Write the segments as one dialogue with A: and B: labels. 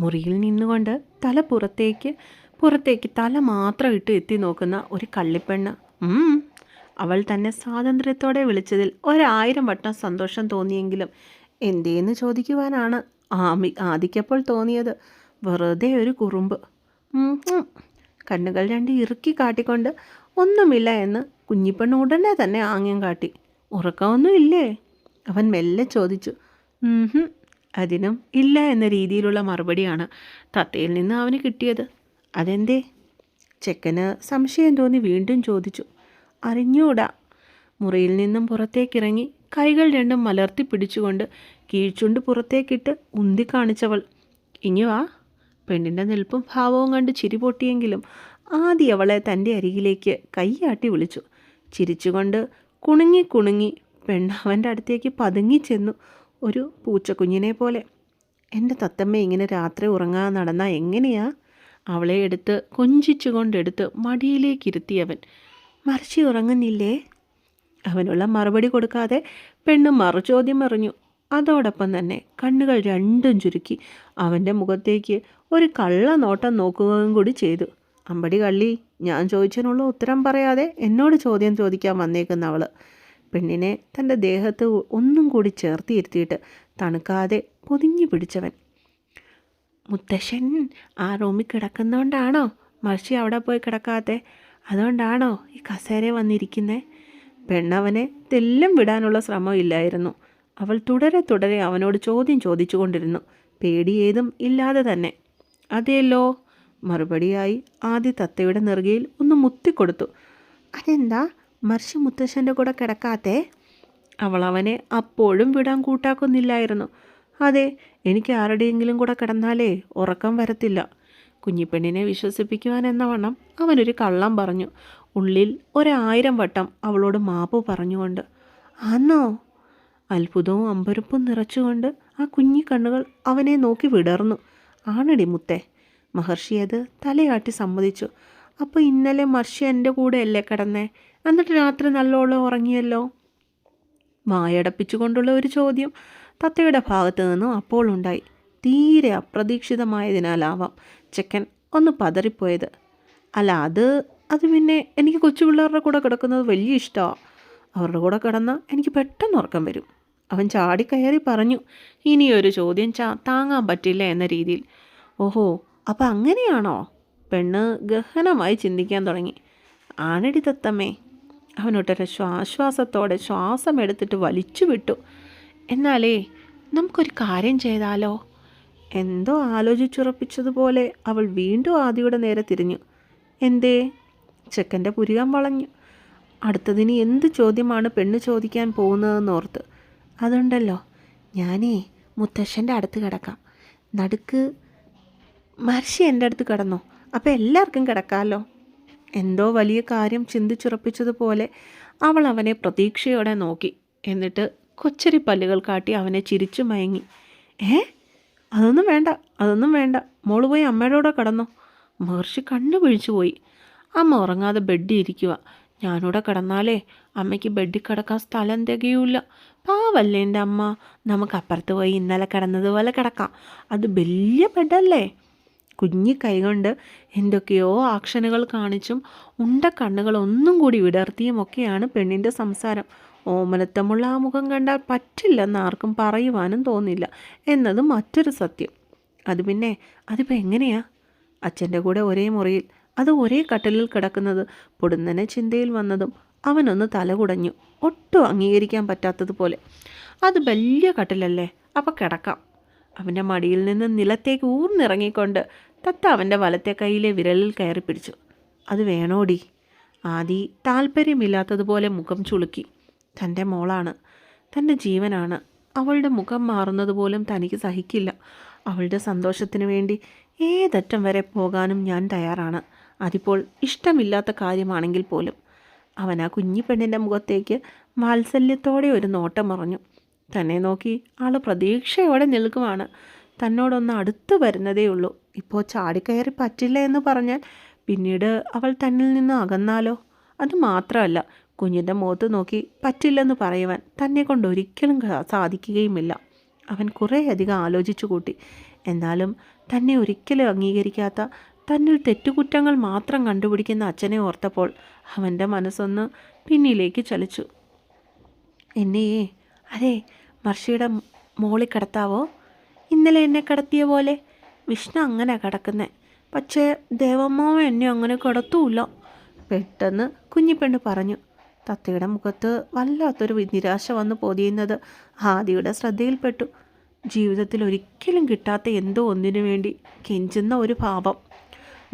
A: മുറിയിൽ നിന്നുകൊണ്ട് തല പുറത്തേക്ക് പുറത്തേക്ക് തല മാത്രം ഇട്ട് എത്തി നോക്കുന്ന ഒരു കള്ളിപ്പെണ്ണ്. അവൾ തന്നെ സ്വാതന്ത്ര്യത്തോടെ വിളിച്ചതിൽ ഒരായിരം വട്ടം സന്തോഷം തോന്നിയെങ്കിലും എന്തേന്ന് ചോദിക്കുവാനാണ് ആമി ആദിക്കപ്പോൾ തോന്നിയത്. വെറുതെ ഒരു കുറുമ്പ്. കണ്ണുകൾ രണ്ട് ഇറുക്കി കാട്ടിക്കൊണ്ട് ഒന്നുമില്ല എന്ന് കുഞ്ഞിപ്പെണ്ണ് ഉടനെ തന്നെ ആംഗ്യം കാട്ടി. ഉറക്കമൊന്നും ഇല്ലേ അവൻ മെല്ലെ ചോദിച്ചു. അതിനും ഇല്ല എന്ന രീതിയിലുള്ള മറുപടിയാണ് തത്തയിൽ നിന്ന് അവന് കിട്ടിയത്. അതെന്തേ? ചെക്കന് സംശയം തോന്നി വീണ്ടും ചോദിച്ചു. അറിഞ്ഞൂടാ. മുറിയിൽ നിന്നും പുറത്തേക്കിറങ്ങി കൈകൾ രണ്ടും മലർത്തി പിടിച്ചുകൊണ്ട് കീഴ്ചുണ്ട് പുറത്തേക്കിട്ട് ഉന്തി കാണിച്ചവൾ. ഇനി വാ. പെണ്ണിന്റെ നിൽപ്പും ഭാവവും കണ്ട് ചിരി പൊട്ടിയെങ്കിലും ആദ്യം അവളെ തന്റെ അരികിലേക്ക് കൈയാട്ടി വിളിച്ചു. ചിരിച്ചുകൊണ്ട് കുണുങ്ങി കുണുങ്ങി പെണ്ണ് അവന്റെ അടുത്തേക്ക് പതുങ്ങി ചെന്നു. ഒരു പൂച്ചക്കുഞ്ഞിനെ പോലെ. എന്റെ തത്തമ്മ ഇങ്ങനെ രാത്രി ഉറങ്ങാൻ നടന്നാൽ എങ്ങനെയാ? അവളെ എടുത്ത് കൊഞ്ചിച്ചുകൊണ്ടെടുത്ത് മടിയിലേക്ക് ഇരുത്തിയവൻ മറിച്ച് ഉറങ്ങുന്നില്ലേ? അവനുള്ള മറുപടി കൊടുക്കാതെ പെണ്ണ് മറുചോദ്യം എറിഞ്ഞു. അതോടൊപ്പം തന്നെ കണ്ണുകൾ രണ്ടും ചുരുക്കി അവന്റെ മുഖത്തേക്ക് ഒരു കള്ള നോട്ടം നോക്കുകയും കൂടി ചെയ്തു. അമ്പടി കള്ളി ഞാൻ ചോദിച്ചതിനുള്ള ഉത്തരം പറയാതെ എന്നോട് ചോദ്യം ചോദിക്കാൻ വന്നേക്കുന്ന അവൾ പെണ്ണിനെ തന്റെ ദേഹത്ത് ഒന്നും കൂടി ചേർത്തിയിരുത്തിയിട്ട് തണുക്കാതെ പൊതിഞ്ഞു പിടിച്ചവൻ. മുത്തശ്ശൻ ആ റൂമിൽ കിടക്കുന്നതുകൊണ്ടാണോ മറിച്ച് അവിടെ പോയി കിടക്കാത്തെ? അതുകൊണ്ടാണോ ഈ കസേര വന്നിരിക്കുന്നത് പെണ്ണവനെ തെല്ലും വിടാനുള്ള ശ്രമം ഇല്ലായിരുന്നു. അവൾ തുടരെ തുടരെ അവനോട് ചോദ്യം ചോദിച്ചുകൊണ്ടിരുന്നു. പേടിയേതും ഇല്ലാതെ തന്നെ. അതെയല്ലോ. മറുപടിയായി ആദ്യ തത്തയുടെ നെറുകയിൽ ഒന്ന് മുത്തിക്കൊടുത്തു. അതെന്താ? മർഷി മുത്തശ്ശന്റെ കൂടെ കിടക്കാത്ത അവൾ അവനെ അപ്പോഴും വിടാൻ കൂട്ടാക്കുന്നില്ലായിരുന്നു. അതെ എനിക്ക് ആരുടെയെങ്കിലും കൂടെ കിടന്നാലേ ഉറക്കം വരത്തില്ല. കുഞ്ഞിപ്പെണ്ണിനെ വിശ്വസിപ്പിക്കുവാൻ എന്ന വണ്ണം അവനൊരു കള്ളം പറഞ്ഞു. ഉള്ളിൽ ഒരായിരം വട്ടം അവളോട് മാപ്പ് പറഞ്ഞുകൊണ്ട് ആന്നോ? അത്ഭുതവും അമ്പരപ്പും നിറച്ചുകൊണ്ട് ആ കുഞ്ഞി കണ്ണുകൾ അവനെ നോക്കി വിടർന്നു. ആണടി മുത്തേ. മഹർഷി അത് തലയാട്ടി സമ്മതിച്ചു. അപ്പോൾ ഇന്നലെ മഹർഷി എന്റെ കൂടെയല്ലേ കിടന്നേ? എന്നിട്ട് രാത്രി നല്ലോണം ഉറങ്ങിയല്ലോ? വായടപ്പിച്ചുകൊണ്ടുള്ള ഒരു ചോദ്യം തത്തയുടെ ഭാഗത്തു നിന്നും അപ്പോൾ ഉണ്ടായി. തീരെ അപ്രതീക്ഷിതമായതിനാലാവാം ചെക്കൻ ഒന്ന് പതറിപ്പോയത്. അല്ല അത് അത് പിന്നെ എനിക്ക് കൊച്ചു പിള്ളേരുടെ കൂടെ കിടക്കുന്നത് വലിയ ഇഷ്ടമാണ് അവരുടെ കൂടെ കിടന്നാൽ എനിക്ക് പെട്ടെന്ന് ഉറക്കം വരും. അവൻ ചാടിക്കയറി പറഞ്ഞു ഇനിയൊരു ചോദ്യം ചാ താങ്ങാൻ പറ്റില്ല എന്ന രീതിയിൽ. ഓഹോ അപ്പം അങ്ങനെയാണോ? പെണ്ണ് ഗഹനമായി ചിന്തിക്കാൻ തുടങ്ങി. ആണടി തത്തമ്മേ അവനൊട്ടൊരു ശ്വാശ്വാസത്തോടെ ശ്വാസം എടുത്തിട്ട് വലിച്ചു വിട്ടു. എന്നാലേ നമുക്കൊരു കാര്യം ചെയ്താലോ? എന്തോ ആലോചിച്ചുറപ്പിച്ചതുപോലെ അവൾ വീണ്ടും ആദിയുടെ നേരെ തിരിഞ്ഞു. എന്തേ? ചെക്കന്റെ പുരികം വളഞ്ഞു. അടുത്തതിന് എന്ത് ചോദ്യമാണ് പെണ്ണ് ചോദിക്കാൻ പോകുന്നതെന്ന് ഓർത്ത് അതുണ്ടല്ലോ ഞാനേ മുത്തശ്ശന്റെ അടുത്ത് കിടക്കാം. നടുക്ക് മഹർഷി എന്റെ അടുത്ത് കിടന്നോ? അപ്പോൾ എല്ലാവർക്കും കിടക്കാമല്ലോ. എന്തോ വലിയ കാര്യം ചിന്തിച്ചുറപ്പിച്ചതുപോലെ അവൾ അവനെ പ്രതീക്ഷയോടെ നോക്കി. എന്നിട്ട് കൊച്ചരി പല്ലുകൾ കാട്ടി അവനെ ചിരിച്ചു മയങ്ങി. ഏ? അതൊന്നും വേണ്ട അതൊന്നും വേണ്ട. മോൾ പോയി അമ്മയോടെ കടന്നു. മഹർഷി കണ്ണു പിഴിച്ചു പോയി. അമ്മ ഉറങ്ങാതെ ബെഡിൽ ഇരിക്കുക ഞാനിവിടെ കിടന്നാലേ അമ്മയ്ക്ക് ബെഡിൽ കിടക്കാൻ സ്ഥലം തികയൂല പാവല്ലേ എന്റെ അമ്മ. നമുക്ക് അപ്പുറത്ത് പോയി ഇന്നലെ കിടന്നതുപോലെ കിടക്കാം. അത് വലിയ ബെഡല്ലേ? കുഞ്ഞി കൈകൊണ്ട് എന്തൊക്കെയോ ആക്ഷനുകൾ കാണിച്ചും ഉണ്ട കണ്ണുകൾ ഒന്നും കൂടി വിടർത്തിയുമൊക്കെയാണ് പെണ്ണിന്റെ സംസാരം. ഓമനത്തമുള്ള ആ മുഖം കണ്ടാൽ പറ്റില്ലെന്ന് ആർക്കും പറയുവാനും തോന്നില്ല എന്നത് മറ്റൊരു സത്യം. അത് പിന്നെ അതിപ്പോൾ എങ്ങനെയാ? അച്ഛന്റെ കൂടെ ഒരേ മുറിയിൽ അത് ഒരേ കട്ടലിൽ കിടക്കുന്നത് പൊടുന്നനെ ചിന്തയിൽ വന്നതും അവനൊന്ന് തലകുടഞ്ഞു ഒട്ടും അംഗീകരിക്കാൻ പറ്റാത്തതുപോലെ. അത് വലിയ കട്ടിലല്ലേ? അപ്പം കിടക്കാം. അവന്റെ മടിയിൽ നിന്ന് നിലത്തേക്ക് ഊർന്നിറങ്ങിക്കൊണ്ട് തത്ത അവന്റെ വലത്തെ കൈയിലെ വിരലിൽ കയറി പിടിച്ചു. അത് വേണോടി. ആദി താല്പര്യമില്ലാത്തതുപോലെ മുഖം ചുളുക്കി. തന്റെ മോളാണ്. തന്റെ ജീവനാണ്. അവളുടെ മുഖം മാറുന്നത് പോലും തനിക്ക് സഹിക്കില്ല. അവളുടെ സന്തോഷത്തിന് വേണ്ടി ഏതറ്റം വരെ പോകാനും ഞാൻ തയ്യാറാണ്. അതിപ്പോൾ ഇഷ്ടമില്ലാത്ത കാര്യമാണെങ്കിൽ പോലും. അവൻ ആ കുഞ്ഞിപ്പെണ്ണിന്റെ മുഖത്തേക്ക് വാത്സല്യത്തോടെ ഒരു നോട്ടം മറഞ്ഞു. തന്നെ നോക്കി ആൾ പ്രതീക്ഷയോടെ നിൽക്കുവാണ്. തന്നോടൊന്ന് അടുത്ത് വരുന്നതേ ഉള്ളൂ. ഇപ്പോൾ ചാടിക്കയറി പറ്റില്ല എന്ന് പറഞ്ഞാൽ പിന്നീട് അവൾ തന്നിൽ നിന്ന് അകന്നാലോ? അത് മാത്രമല്ല കുഞ്ഞിന്റെ മുഖത്ത് നോക്കി പറ്റില്ലെന്ന് പറയുവാൻ തന്നെ കൊണ്ട് ഒരിക്കലും സാധിക്കുകയുമില്ല. അവൻ കുറേയധികം ആലോചിച്ചു കൂട്ടി. എന്നാലും തന്നെ ഒരിക്കലും അംഗീകരിക്കാത്ത തന്നിൽ തെറ്റുകുറ്റങ്ങൾ മാത്രം കണ്ടുപിടിക്കുന്ന അച്ഛനെ ഓർത്തപ്പോൾ അവന്റെ മനസ്സൊന്ന് പിന്നിലേക്ക് ചലിച്ചു. എന്നെയേ അതെ മർഷിയുടെ മോളിൽ കിടത്താവോ? ഇന്നലെ എന്നെ കിടത്തിയ പോലെ. വിഷ്ണു അങ്ങനെ കിടക്കുന്നത് പക്ഷേ ദേവമ്മാവ എന്നെ അങ്ങനെ കിടത്തൂല്ല. പെട്ടെന്ന് കുഞ്ഞിപ്പെണ്ണ് പറഞ്ഞു തത്തയുടെ മുഖത്ത് വല്ലാത്തൊരു നിരാശ വന്ന് പൊതിയുന്നത് ആദിയുടെ ശ്രദ്ധയിൽപ്പെട്ടു. ജീവിതത്തിൽ ഒരിക്കലും കിട്ടാത്ത എന്തോ ഒന്നിനു വേണ്ടി കെഞ്ചുന്ന ഒരു ഭാവം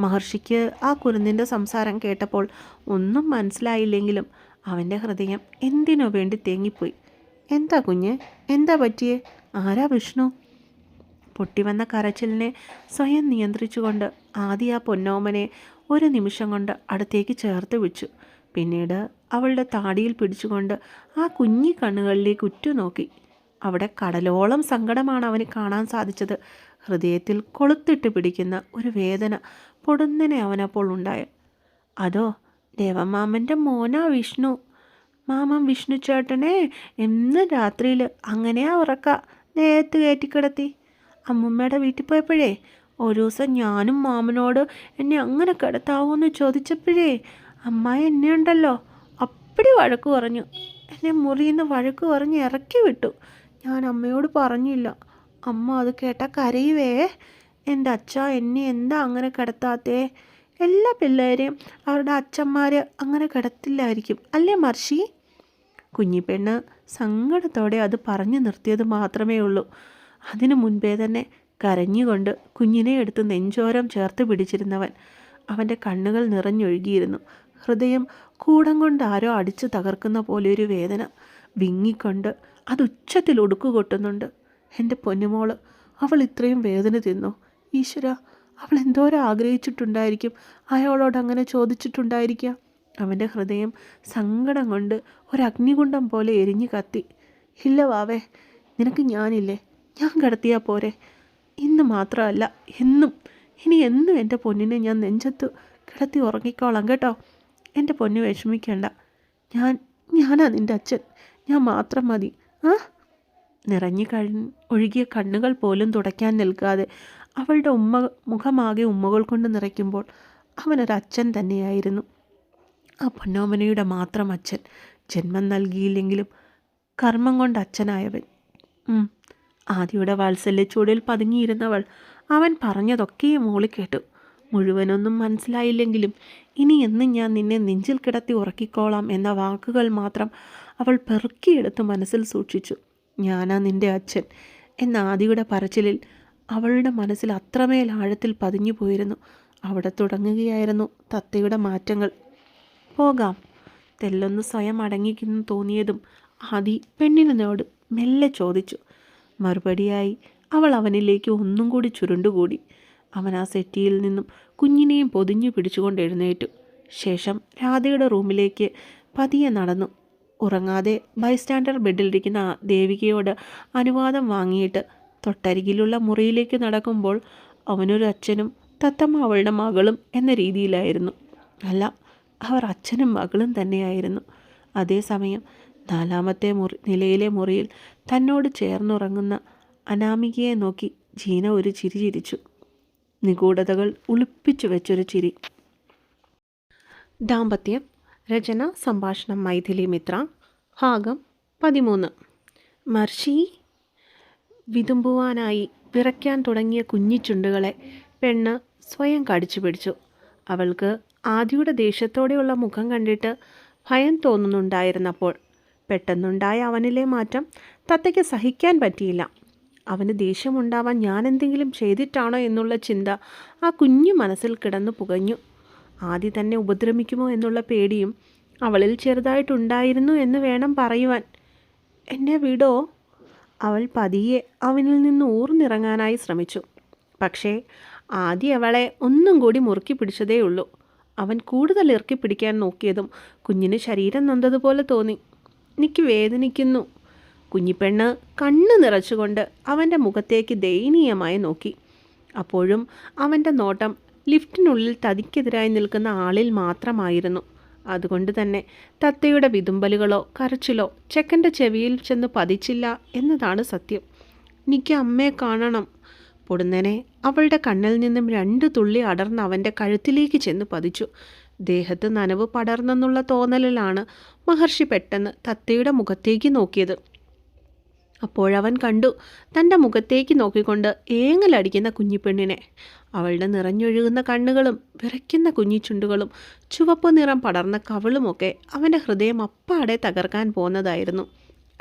A: മഹർഷിക്ക് ആ കുരുന്നിന്റെ സംസാരം കേട്ടപ്പോൾ ഒന്നും മനസ്സിലായില്ലെങ്കിലും അവന്റെ ഹൃദയം എന്തിനോ വേണ്ടി തേങ്ങിപ്പോയി. എന്താ കുഞ്ഞ്? എന്താ പറ്റിയേ? ആരാ വിഷ്ണു? പൊട്ടിവന്ന കരച്ചിലിനെ സ്വയം നിയന്ത്രിച്ചുകൊണ്ട് ആദ്യ ആ പൊന്നോമനെ ഒരു നിമിഷം കൊണ്ട് അടുത്തേക്ക് ചേർത്ത് വെച്ചു. പിന്നീട് അവളുടെ താടിയിൽ പിടിച്ചുകൊണ്ട് ആ കുഞ്ഞി കണ്ണുകളിലേക്ക് ഉറ്റുനോക്കി. അവിടെ കടലോളം സങ്കടമാണ് അവന് കാണാൻ സാധിച്ചത്. ഹൃദയത്തിൽ കൊളുത്തിട്ട് പിടിക്കുന്ന ഒരു വേദന പൊടുന്നനെ അവനപ്പോൾ ഉണ്ടായ. അതോ ദേവമാമന്റെ മോന വിഷ്ണു. മാമൻ വിഷ്ണു ചേട്ടനെ എന്ന് രാത്രിയിൽ അങ്ങനെയാ ഉറക്ക. നേരത്ത് കയറ്റിക്കിടത്തി. അമ്മുമ്മയുടെ വീട്ടിൽ പോയപ്പോഴേ ഒരു ദിവസം ഞാനും മാമനോട് എന്നെ അങ്ങനെ കിടത്താവോന്ന് ചോദിച്ചപ്പോഴേ അമ്മായി എന്നെ ഉണ്ടല്ലോ അപ്പടി വഴക്ക് പറഞ്ഞു. എന്നെ മുറിയിൽ നിന്ന് വഴക്ക് പറഞ്ഞ് ഇറക്കി വിട്ടു. ഞാൻ അമ്മയോട് പറഞ്ഞില്ല. അമ്മ അത് കേട്ട കരയുവേ. എന്റെ അച്ഛ എന്നെ എന്താ അങ്ങനെ കിടത്താത്തേ? എല്ലാ പിള്ളേരെയും അവരുടെ അച്ഛന്മാർ അങ്ങനെ കിടത്തില്ലായിരിക്കും അല്ലേ മർഷി? കുഞ്ഞിപ്പെണ്ണ് സങ്കടത്തോടെ അത് പറഞ്ഞു നിർത്തിയത് മാത്രമേ ഉള്ളൂ. അതിനു മുൻപേ തന്നെ കരഞ്ഞുകൊണ്ട് കുഞ്ഞിനെ എടുത്ത് നെഞ്ചോരം ചേർത്ത് പിടിച്ചിരുന്നവൻ അവന്റെ കണ്ണുകൾ നിറഞ്ഞൊഴുകിയിരുന്നു. ഹൃദയം കൂടം കൊണ്ട് ആരോ അടിച്ചു തകർക്കുന്ന പോലെ ഒരു വേദന വിങ്ങിക്കൊണ്ട് അത് ഉച്ചത്തിൽ ഒടുക്കുകൊട്ടുന്നുണ്ട് എന്റെ പൊന്നുമോൾ അവൾ ഇത്രയും വേദന തിന്നു? ഈശ്വര അവൾ എന്തോരം ആഗ്രഹിച്ചിട്ടുണ്ടായിരിക്കും? അയാളോട് അങ്ങനെ ചോദിച്ചിട്ടുണ്ടായിരിക്കാം? അവന്റെ ഹൃദയം സങ്കടം കൊണ്ട് ഒരഗ്നികുണ്ഡം പോലെ എരിഞ്ഞു കത്തി. ഇല്ല വാവേ നിനക്ക് ഞാനില്ലേ? ഞാൻ കടത്തിയാൽ പോരെ. ഇന്ന് മാത്രമല്ല എന്നും ഇനി എന്നും എന്റെ പൊന്നിനെ ഞാൻ നെഞ്ചത്ത് കിടത്തി ഉറങ്ങിക്കോളാം കേട്ടോ. എന്റെ പൊന്നു വിഷമിക്കേണ്ട. ഞാൻ ഞാനാ നിന്റെ അച്ഛൻ. ഞാൻ മാത്രം മതി. ആ? നിറഞ്ഞു കഴി ഒഴുകിയ കണ്ണുകൾ പോലും തുടയ്ക്കാൻ നിൽക്കാതെ അവളുടെ ഉമ്മ മുഖമാകെ ഉമ്മകൾ കൊണ്ട് നിറയ്ക്കുമ്പോൾ അവനൊരച്ഛൻ തന്നെയായിരുന്നു. ആ പൊന്നോമനയുടെ മാത്രം അച്ഛൻ. ജന്മം നൽകിയില്ലെങ്കിലും കർമ്മം കൊണ്ട് അച്ഛനായവൻ. ആദിയുടെ വാത്സല്യച്ചൂടിൽ പതുങ്ങിയിരുന്നവൾ അവൻ പറഞ്ഞതൊക്കെ മോളി കേട്ടു. മുഴുവനൊന്നും മനസ്സിലായില്ലെങ്കിലും ഇനി എന്നും ഞാൻ നിന്നെ നെഞ്ചിൽ കിടത്തി ഉറക്കിക്കോളാം എന്ന വാക്കുകൾ മാത്രം അവൾ പെറുക്കിയെടുത്ത് മനസ്സിൽ സൂക്ഷിച്ചു. ഞാനാ നിന്റെ അച്ഛൻ എന്ന ആദിയുടെ പറച്ചിലിൽ അവളുടെ മനസ്സിൽ അത്രമേൽ ആഴത്തിൽ പതിഞ്ഞു പോയിരുന്നു. അവിടെ തുടങ്ങുകയായിരുന്നു തത്തയുടെ മാറ്റങ്ങൾ. പോകാം. തെല്ലൊന്ന് സ്വയം അടങ്ങിക്കുന്നു തോന്നിയതും ആദി പെണ്ണിനോട് മെല്ലെ ചോദിച്ചു. മറുപടിയായി അവൾ അവനിലേക്ക് ഒന്നും കൂടി ചുരുണ്ടുകൂടി. അവൻ ആ സെറ്റിയിൽ നിന്നും കുഞ്ഞിനെയും പൊതിഞ്ഞു പിടിച്ചുകൊണ്ട് എഴുന്നേറ്റു. ശേഷം രാധയുടെ റൂമിലേക്ക് പതിയെ നടന്നു. ഉറങ്ങാതെ ബൈസ്റ്റാൻഡർ ബെഡിലിരിക്കുന്ന ദേവികയോട് അനുവാദം വാങ്ങിയിട്ട് തൊട്ടരികിലുള്ള മുറിയിലേക്ക് നടക്കുമ്പോൾ അവനൊരു അച്ഛനും തത്തമ്മ അവളുടെ മകളും എന്ന രീതിയിലായിരുന്നു. അല്ല അവർ അച്ഛനും മകളും തന്നെയായിരുന്നു. അതേസമയം നാലാമത്തെ മുറി നിലയിലെ മുറിയിൽ തന്നോട് ചേർന്നുറങ്ങുന്ന അനാമികയെ നോക്കി ജീന ഒരു ചിരി ചിരിച്ചു. നിഗൂഢതകൾ ഉളിപ്പിച്ചു വെച്ചൊരു ചിരി. ദാമ്പത്യം രചന സംഭാഷണം മൈഥിലി മിത്ര ഭാഗം പതിമൂന്ന്. മർഷി വിതുമ്പുവാനായി വിറയ്ക്കാൻ തുടങ്ങിയ കുഞ്ഞിച്ചുണ്ടുകളെ പെണ്ണ് സ്വയം കടിച്ചു പിടിച്ചു. അവൾക്ക് ആദിയുടെ ദേഷ്യത്തോടെയുള്ള മുഖം കണ്ടിട്ട് ഭയം തോന്നുന്നുണ്ടായിരുന്നപ്പോൾ പെട്ടെന്നുണ്ടായ അവനിലെ മാറ്റം തത്തയ്ക്ക് സഹിക്കാൻ പറ്റിയില്ല. അവന് ദേഷ്യമുണ്ടാവാൻ ഞാൻ എന്തെങ്കിലും ചെയ്തിട്ടാണോ എന്നുള്ള ചിന്ത ആ കുഞ്ഞു മനസ്സിൽ കിടന്നു പുകഞ്ഞു. ആദ്യ തന്നെ ഉപദ്രവിക്കുമോ എന്നുള്ള പേടിയും അവളിൽ ചെറുതായിട്ടുണ്ടായിരുന്നു എന്ന് വേണം പറയുവാൻ. എന്നെ വിടോ? അവൾ പതിയെ അവനിൽ നിന്ന് ഊർന്നിറങ്ങാനായി ശ്രമിച്ചു. പക്ഷേ ആദ്യം അവളെ ഒന്നും കൂടി മുറുക്കി പിടിച്ചതേ ഉള്ളൂ അവൻ കൂടുതൽ ഇറക്കി പിടിക്കാൻ നോക്കിയതും കുഞ്ഞിന് ശരീരം നൊന്തതുപോലെ തോന്നി. എനിക്ക് വേദനിക്കുന്നു. കുഞ്ഞിപ്പെണ്ണ് കണ്ണ് നിറച്ചുകൊണ്ട് അവന്റെ മുഖത്തേക്ക് ദയനീയമായി നോക്കി. അപ്പോഴും അവന്റെ നോട്ടം ലിഫ്റ്റിനുള്ളിൽ തതിക്കെതിരായി നിൽക്കുന്ന ആളിൽ മാത്രമായിരുന്നു. അതുകൊണ്ട് തന്നെ തത്തയുടെ വിതുമ്പലുകളോ കരച്ചിലോ ചെക്കന്റെ ചെവിയിൽ ചെന്ന് പതിച്ചില്ല എന്നതാണ് സത്യം. എനിക്ക് അമ്മയെ കാണണം. പൊടുന്നനെ അവളുടെ കണ്ണിൽ നിന്നും രണ്ട് തുള്ളി അടർന്ന് അവന്റെ കഴുത്തിലേക്ക് ചെന്ന് പതിച്ചു. ദേഹത്ത് നനവ് പടർന്നെന്നുള്ള തോന്നലിലാണ് മഹർഷി പെട്ടെന്ന് തത്തയുടെ മുഖത്തേക്ക് നോക്കിയത്. അപ്പോഴവൻ കണ്ടു തന്റെ മുഖത്തേക്ക് നോക്കിക്കൊണ്ട് ഏങ്ങലടിക്കുന്ന കുഞ്ഞിപ്പെണ്ണിനെ. അവളുടെ നിറഞ്ഞൊഴുകുന്ന കണ്ണുകളും വിറയ്ക്കുന്ന കുഞ്ഞിച്ചുണ്ടുകളും ചുവപ്പ് നിറം പടർന്ന കവളുമൊക്കെ അവന്റെ ഹൃദയം അപ്പാടെ തകർക്കാൻ പോകുന്നതായിരുന്നു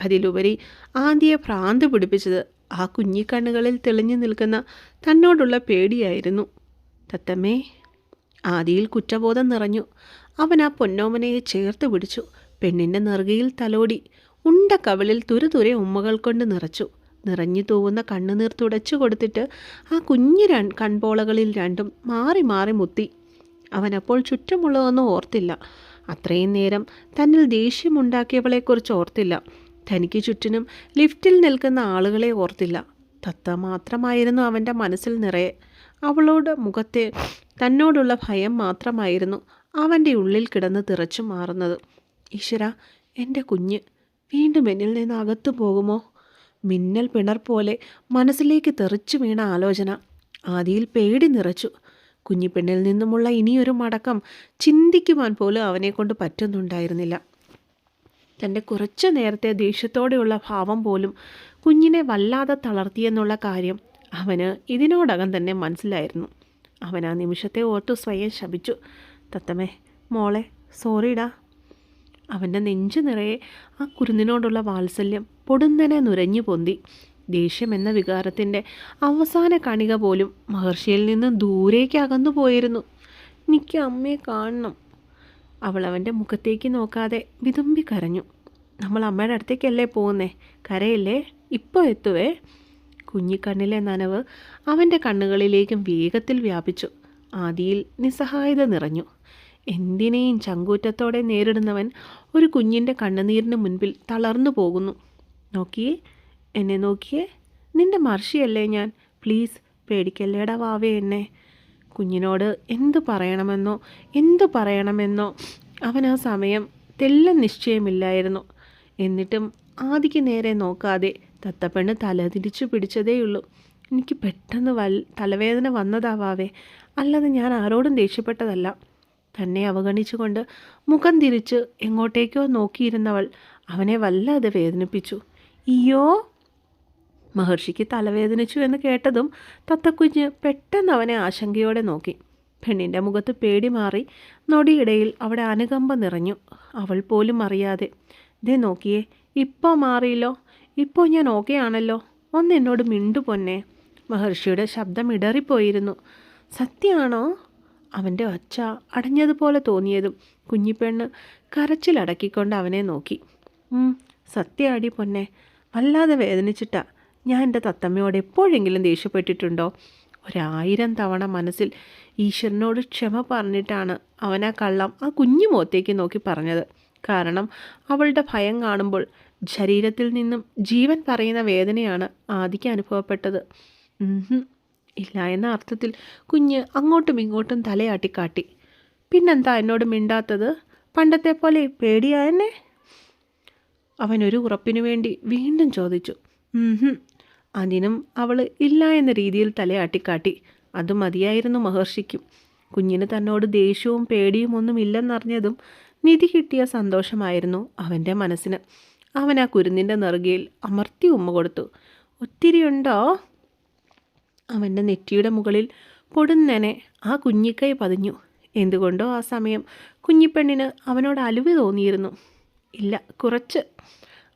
A: അതിലുപരി ആദ്യയെ ഭ്രാന്ത് പിടിപ്പിച്ചത് ആ കുഞ്ഞിക്കണ്ണുകളിൽ തെളിഞ്ഞു നിൽക്കുന്ന തന്നോടുള്ള പേടിയായിരുന്നു. തത്തമ്മേ ആദിയിൽ കുറ്റബോധം നിറഞ്ഞു അവൻ ആ പൊന്നോമനയെ ചേർത്ത് പിടിച്ചു. പെണ്ണിന്റെ നെറുകയിൽ തലോടി ഉണ്ട കവിളിൽ തുരുതുരെ ഉമ്മകൾ കൊണ്ട് നിറച്ചു. നിറഞ്ഞു തൂവുന്ന കണ്ണുനീർ തുടച്ചു കൊടുത്തിട്ട് ആ കുഞ്ഞു ര കൺപോളകളിൽ രണ്ടും മാറി മാറി മുത്തി. അവനപ്പോൾ ചുറ്റുമുള്ളതൊന്നും ഓർത്തില്ല. അത്രയും നേരം തന്നിൽ ദേഷ്യമുണ്ടാക്കിയവളെക്കുറിച്ച് ഓർത്തില്ല. തനിക്ക് ചുറ്റിനും ലിഫ്റ്റിൽ നിൽക്കുന്ന ആളുകളെ ഓർത്തില്ല. തത്ത മാത്രമായിരുന്നു അവന്റെ മനസ്സിൽ നിറയെ. അവളോട് മുഖത്തെ തന്നോടുള്ള ഭയം മാത്രമായിരുന്നു അവന്റെ ഉള്ളിൽ കിടന്ന് തിറച്ചു മാറുന്നത്. ഈശ്വര എന്റെ കുഞ്ഞ് വീണ്ടും എന്നിൽ നിന്ന് അകത്തു പോകുമോ? മിന്നൽ പിണർ പോലെ മനസ്സിലേക്ക് തെറിച്ചു വീണ ആലോചന ആദിയിൽ പേടി നിറച്ചു. കുഞ്ഞിപ്പെണ്ണിൽ നിന്നുമുള്ള ഇനിയൊരു മടക്കം ചിന്തിക്കുവാൻ പോലും അവനെക്കൊണ്ട് പറ്റുന്നുണ്ടായിരുന്നില്ല. തന്റെ കുറച്ചു നേരത്തെ ദേഷ്യത്തോടെയുള്ള ഭാവം പോലും കുഞ്ഞിനെ വല്ലാതെ തളർത്തിയെന്നുള്ള കാര്യം അവന് ഇതിനോടകം തന്നെ മനസ്സിലായിരുന്നു. അവൻ ആ നിമിഷത്തെ ഓർത്തു സ്വയം ശപിച്ചു. തത്തമേ മോളെ സോറിടാ. അവന്റെ നെഞ്ചു നിറയെ ആ കുരുന്നിനോടുള്ള വാത്സല്യം പൊടുന്നനെ നുരഞ്ഞു പൊന്തി. ദേഷ്യം എന്ന വികാരത്തിന്റെ അവസാന കണിക പോലും മഹർഷിയിൽ നിന്ന് ദൂരേക്ക് അകന്നു പോയിരുന്നു. എനിക്ക് അമ്മയെ കാണണം. അവൾ അവന്റെ മുഖത്തേക്ക് നോക്കാതെ വിതുമ്പി കരഞ്ഞു. നമ്മൾ അമ്മയുടെ അടുത്തേക്കല്ലേ പോകുന്നേ? കരയില്ലേ? ഇപ്പോൾ എത്തുവേ? കുഞ്ഞിക്കണ്ണിലെ നനവ് അവന്റെ കണ്ണുകളിലേക്കും വേഗത്തിൽ വ്യാപിച്ചു. ആദിയിൽ നിസ്സഹായത നിറഞ്ഞു. എന്തിനേയും ചങ്കൂറ്റത്തോടെ നേരിടുന്നവൻ ഒരു കുഞ്ഞിന്റെ കണ്ണുനീരിന് മുൻപിൽ തളർന്നു പോകുന്നു. നോക്കിയേ എന്നെ നോക്കിയേ നിന്റെ മർഷിയല്ലേ ഞാൻ? പ്ലീസ് പേടിക്കല്ലേടാ വാവേ എന്നെ. കുഞ്ഞിനോട് എന്തു പറയണമെന്നോ എന്തു പറയണമെന്നോ അവൻ ആ സമയം തെല്ല നിശ്ചയമില്ലായിരുന്നു. എന്നിട്ടും ആദിക്ക് നേരെ നോക്കാതെ തത്തപ്പെണ്ണ് തല തിരിച്ചു പിടിച്ചതേയുള്ളൂ. എനിക്ക് പെട്ടെന്ന് വൽ തലവേദന വന്നതാവാവേ അല്ലാതെ ഞാൻ ആരോടും ദേഷ്യപ്പെട്ടതല്ല. തന്നെ അവഗണിച്ചുകൊണ്ട് മുഖം തിരിച്ച് എങ്ങോട്ടേക്കോ നോക്കിയിരുന്നവൾ അവനെ വല്ലാതെ വേദനിപ്പിച്ചു. ഇയ്യോ മഹർഷിക്ക് തലവേദനിച്ചു എന്ന് കേട്ടതും തത്തക്കുഞ്ഞ് പെട്ടെന്ന് അവനെ ആശങ്കയോടെ നോക്കി. പെണ്ണിന്റെ മുഖത്ത് പേടി മാറി നൊടിയിടയിൽ അവിടെ അനുകമ്പ നിറഞ്ഞു. അവൾ പോലും അറിയാതെ ദേ നോക്കിയേ ഇപ്പോൾ മാറിയില്ലോ. ഇപ്പോൾ ഞാൻ ഓക്കെ ആണല്ലോ. ഒന്ന് എന്നോട് മിണ്ടു പൊന്നെ. മഹർഷിയുടെ ശബ്ദം ഇടറിപ്പോയിരുന്നു. സത്യമാണോ അവന്റെ ഒച്ച അടഞ്ഞതുപോലെ തോന്നിയതും കുഞ്ഞിപ്പെണ്ണ് കരച്ചിലടക്കിക്കൊണ്ട് അവനെ നോക്കി. സത്യാടി പൊന്നെ. വല്ലാതെ വേദനിച്ചിട്ടാ. ഞാൻ എന്റെ തത്തമ്മയോട് എപ്പോഴെങ്കിലും ദേഷ്യപ്പെട്ടിട്ടുണ്ടോ? ഒരായിരം തവണ മനസ്സിൽ ഈശ്വരനോട് ക്ഷമ പറഞ്ഞിട്ടാണ് അവൻ ആ കള്ളം ആ കുഞ്ഞു മുഖത്തേക്ക് നോക്കി പറഞ്ഞത്. കാരണം അവളുടെ ഭയം കാണുമ്പോൾ ശരീരത്തിൽ നിന്നും ജീവൻ പറയുന്ന വേദനയാണ് ആദിക്ക് അനുഭവപ്പെട്ടത്. ഇല്ല എന്ന അർത്ഥത്തിൽ കുഞ്ഞ് അങ്ങോട്ടും ഇങ്ങോട്ടും തലയാട്ടിക്കാട്ടി പിന്നെന്താ എന്നോട് മിണ്ടാത്തത്? പണ്ടത്തെ പോലെ പേടിയായെന്നെ അവൻ ഒരു ഉറപ്പിനു വേണ്ടി വീണ്ടും ചോദിച്ചു. അതിനും അവൾ ഇല്ല എന്ന രീതിയിൽ തലയാട്ടിക്കാട്ടി അത് മതിയായിരുന്നു മഹർഷിക്കും. കുഞ്ഞിന് തന്നോട് ദേഷ്യവും പേടിയും ഒന്നും ഇല്ലെന്നറിഞ്ഞതും നിധി കിട്ടിയ സന്തോഷമായിരുന്നു അവന്റെ മനസ്സിന്. അവൻ ആ കുരുന്നിന്റെ നെറുകയിൽ അമർത്തി ഉമ്മ കൊടുത്തു. ഒത്തിരിയുണ്ടോ? അവന്റെ നെറ്റിയുടെ മുകളിൽ പൊടുന്നനെ ആ കുഞ്ഞിക്കൈ പതിഞ്ഞു. എന്തുകൊണ്ടോ ആ സമയം കുഞ്ഞിപ്പെണ്ണിന് അവനോട് അലുവ് തോന്നിയിരുന്നു. ഇല്ല കുറച്ച്.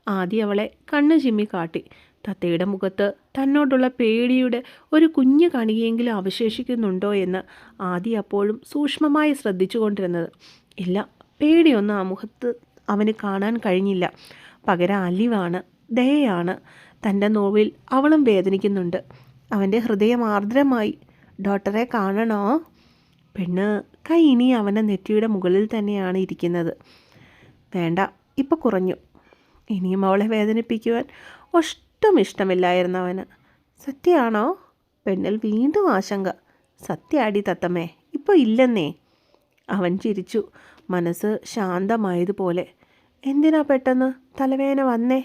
A: ആദ്യം അവളെ കണ്ണു ചിമ്മി കാട്ടി. തത്തയുടെ മുഖത്ത് തന്നോടുള്ള പേടിയുടെ ഒരു കുഞ്ഞു കണിയെങ്കിലും അവശേഷിക്കുന്നുണ്ടോ എന്ന് ആദ്യം അപ്പോഴും സൂക്ഷ്മമായി ശ്രദ്ധിച്ചുകൊണ്ടിരുന്നത്. ഇല്ല പേടിയൊന്നും ആ മുഖത്ത് അവന് കാണാൻ കഴിഞ്ഞില്ല. പകരം അലിവാണ് ദയയാണ്. തന്റെ നോവിൽ അവളും വേദനിക്കുന്നുണ്ട്. അവന്റെ ഹൃദയം ആർദ്രമായി. ഡോക്ടറെ കാണണോ? പെണ്ണ് കൈ ഇനി അവന്റെ നെറ്റിയുടെ മുകളിൽ തന്നെയാണ് ഇരിക്കുന്നത്. വേണ്ട ഇപ്പോൾ കുറഞ്ഞു. ഇനിയും അവളെ വേദനിപ്പിക്കുവാൻ ഒട്ടും ഇഷ്ടമില്ലായിരുന്നു അവന്. സത്യമാണോ? പെണ്ണിൽ വീണ്ടും ആശങ്ക. സത്യാടി തത്തമ്മേ ഇപ്പോൾ ഇല്ലെന്നേ. അവൻ ചിരിച്ചു. മനസ്സ് ശാന്തമായതുപോലെ. എന്തിനാ പെട്ടെന്ന് തലവേദന വന്നേ?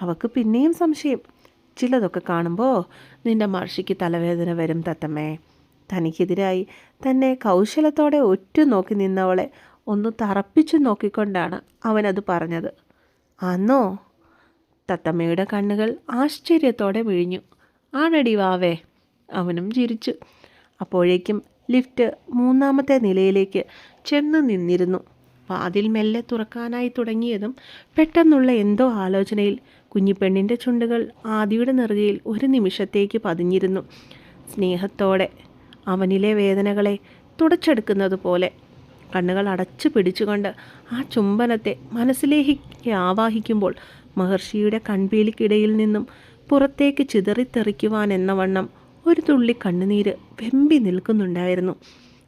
A: അവക്ക് പിന്നെയും സംശയം. ചിലതൊക്കെ കാണുമ്പോൾ നിന്റെ മഹർഷിക്ക് തലവേദന വരും തത്തമ്മേ. തനിക്കെതിരായി തന്നെ കൗശലത്തോടെ ഒറ്റ നോക്കി നിന്നവളെ ഒന്ന് തറപ്പിച്ചു നോക്കിക്കൊണ്ടാണ് അവനത് പറഞ്ഞത്. അന്നോ തത്തമ്മയുടെ കണ്ണുകൾ ആശ്ചര്യത്തോടെ വിഴിഞ്ഞു. ആണടി വാവേ. അവനും ചിരിച്ചു. അപ്പോഴേക്കും ലിഫ്റ്റ് മൂന്നാമത്തെ നിലയിലേക്ക് ചെന്ന് നിന്നിരുന്നു. വാതിൽ മെല്ലെ തുറക്കാനായി തുടങ്ങിയതും പെട്ടെന്നുള്ള എന്തോ ആലോചനയിൽ കുഞ്ഞിപ്പെണ്ണിന്റെ ചുണ്ടുകൾ ആദിയുടെ നെറുകയിൽ ഒരു നിമിഷത്തേക്ക് പതിഞ്ഞിരുന്നു. സ്നേഹത്തോടെ അവനിലെ വേദനകളെ തുടച്ചെടുക്കുന്നത് പോലെ കണ്ണുകൾ അടച്ചു പിടിച്ചുകൊണ്ട് ആ ചുംബനത്തെ മനസ്സിലേക്ക് ആവാഹിക്കുമ്പോൾ മഹർഷിയുടെ കൺപീലിക്കിടയിൽ നിന്നും പുറത്തേക്ക് ചിതറിത്തെറിക്കുവാൻ എന്ന വണ്ണം ഒരു തുള്ളി കണ്ണുനീര് വെമ്പി നിൽക്കുന്നുണ്ടായിരുന്നു.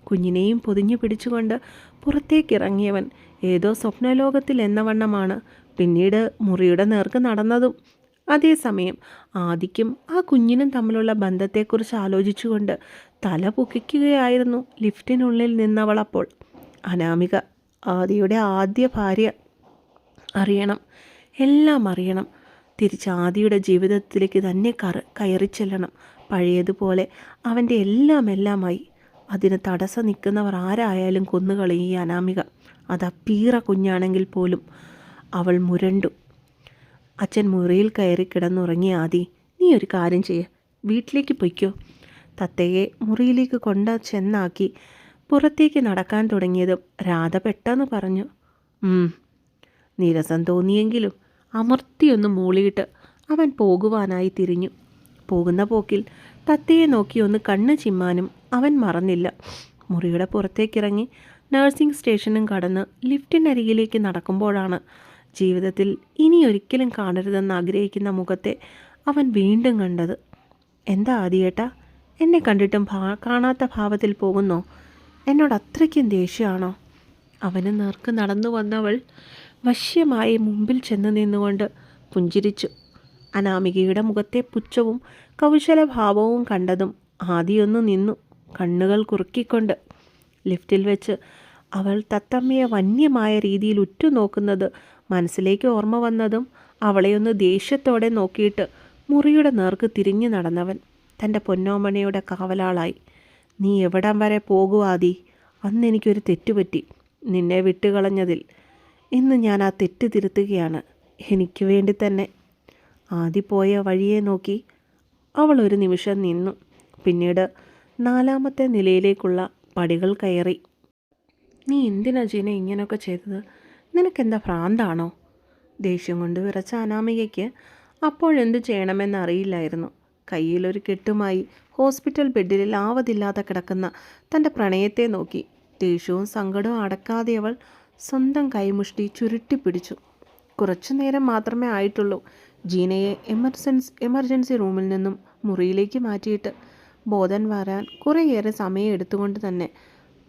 A: കുഞ്ഞിനെയും പൊതിഞ്ഞു പിടിച്ചുകൊണ്ട് പുറത്തേക്കിറങ്ങിയവൻ ഏതോ സ്വപ്നലോകത്തിൽ എന്ന വണ്ണമാണ് പിന്നീട് മുറിയുടെ നേർക്ക് നടന്നതും അതേസമയം ആദിക്കും ആ കുഞ്ഞിനും തമ്മിലുള്ള ബന്ധത്തെക്കുറിച്ച് ആലോചിച്ചുകൊണ്ട് തല പൊക്കിക്കുകയായിരുന്നു ലിഫ്റ്റിനുള്ളിൽ നിന്നവളപ്പോൾ. അനാമിക ആദിയുടെ ആദ്യ ഭാര്യ. അറിയണം എല്ലാം അറിയണം. തിരിച്ച് ആദിയുടെ ജീവിതത്തിലേക്ക് തന്നെ കറ കയറി ചെല്ലണം. പഴയതുപോലെ അവന്റെ എല്ലാം എല്ലാമായി. അതിന് തടസ്സം നിൽക്കുന്നവർ ആരായാലും കൊന്നുകളയും ഈ അനാമിക. അത് പീറ കുഞ്ഞാണെങ്കിൽ പോലും. അവൾ മുരണ്ടു. അച്ഛൻ മുറിയിൽ കയറി കിടന്നുറങ്ങി ആദി നീ ഒരു കാര്യം ചെയ്യ വീട്ടിലേക്ക് പൊയ്ക്കോ. തത്തയെ മുറിയിലേക്ക് കൊണ്ട ചെന്നാക്കി പുറത്തേക്ക് നടക്കാൻ തുടങ്ങിയതും രാധ പെട്ടെന്ന് പറഞ്ഞു നിരസം നീരസം തോന്നിയെങ്കിലും അമർത്തിയൊന്ന് മൂളിയിട്ട് അവൻ പോകുവാനായി തിരിഞ്ഞു. പോകുന്ന പോക്കിൽ തത്തയെ നോക്കി ഒന്ന് കണ്ണ് ചിമ്മാനും അവൻ മറന്നില്ല. മുറിയുടെ പുറത്തേക്കിറങ്ങി നഴ്സിംഗ് സ്റ്റേഷനും കടന്ന് ലിഫ്റ്റിനരികിലേക്ക് നടക്കുമ്പോഴാണ് ജീവിതത്തിൽ ഇനി ഒരിക്കലും കാണരുതെന്ന് ആഗ്രഹിക്കുന്ന മുഖത്തെ അവൻ വീണ്ടും കണ്ടത്. എന്താ ആദിയേട്ടാ? എന്നെ കണ്ടിട്ടും ഭാ കാണാത്ത ഭാവത്തിൽ പോകുന്നോ? എന്നോട് അത്രയ്ക്കും ദേഷ്യമാണോ? അവന് നേർക്ക് നടന്നു വന്നവൾ വശ്യമായി മുമ്പിൽ ചെന്ന് നിന്നുകൊണ്ട് പുഞ്ചിരിച്ചു. അനാമികയുടെ മുഖത്തെ പുച്ഛവും കൗശലഭാവവും കണ്ടതും ആദിയൊന്നു നിന്നു കണ്ണുകൾ കുറുക്കിക്കൊണ്ട്. ലിഫ്റ്റിൽ വെച്ച് അവൾ തത്തമ്മയെ വന്യമായ രീതിയിൽ ഉറ്റുനോക്കുന്നത് മനസ്സിലേക്ക് ഓർമ്മ വന്നതും അവളെയൊന്ന് ദേഷ്യത്തോടെ നോക്കിയിട്ട് മുറിയുടെ നേർക്ക് തിരിഞ്ഞു നടന്നവൻ തന്റെ പൊന്നോമണിയുടെ കാവലാളായി. നീ എവിടം വരെ പോകുവാതി അന്ന് എനിക്കൊരു തെറ്റുപറ്റി. നിന്നെ വിട്ടുകളഞ്ഞതിൽ ഇന്ന് ഞാൻ ആ തെറ്റ് തിരുത്തുകയാണ്. എനിക്ക് വേണ്ടി തന്നെ. ആദി പോയ വഴിയെ നോക്കി അവൾ ഒരു നിമിഷം നിന്നു. പിന്നീട് നാലാമത്തെ നിലയിലേക്കുള്ള പടികൾ കയറി. നീ എന്തിനാ ജീന ഇങ്ങനെയൊക്കെ ചെയ്തത്? നിനക്കെന്താ ഭ്രാന്താണോ? ദേഷ്യം കൊണ്ട് വിറച്ച അനാമികയ്ക്ക് അപ്പോഴെന്ത് ചെയ്യണമെന്നറിയില്ലായിരുന്നു. കയ്യിലൊരു കെട്ടുമായി ഹോസ്പിറ്റൽ ബെഡിൽ ആവതില്ലാതെ കിടക്കുന്ന തന്റെ പ്രണയത്തെ നോക്കി. ദേഷ്യവും സങ്കടവും അടക്കാതെ അവൾ സ്വന്തം കൈമുഷ്ടി ചുരുട്ടിപ്പിടിച്ചു. കുറച്ചു നേരം മാത്രമേ ആയിട്ടുള്ളൂ ജീനയെ എമർജൻസ് എമർജൻസി റൂമിൽ നിന്നും മുറിയിലേക്ക് മാറ്റിയിട്ട്. ബോധൻ വരാൻ കുറേയേറെ സമയം എടുത്തുകൊണ്ട് തന്നെ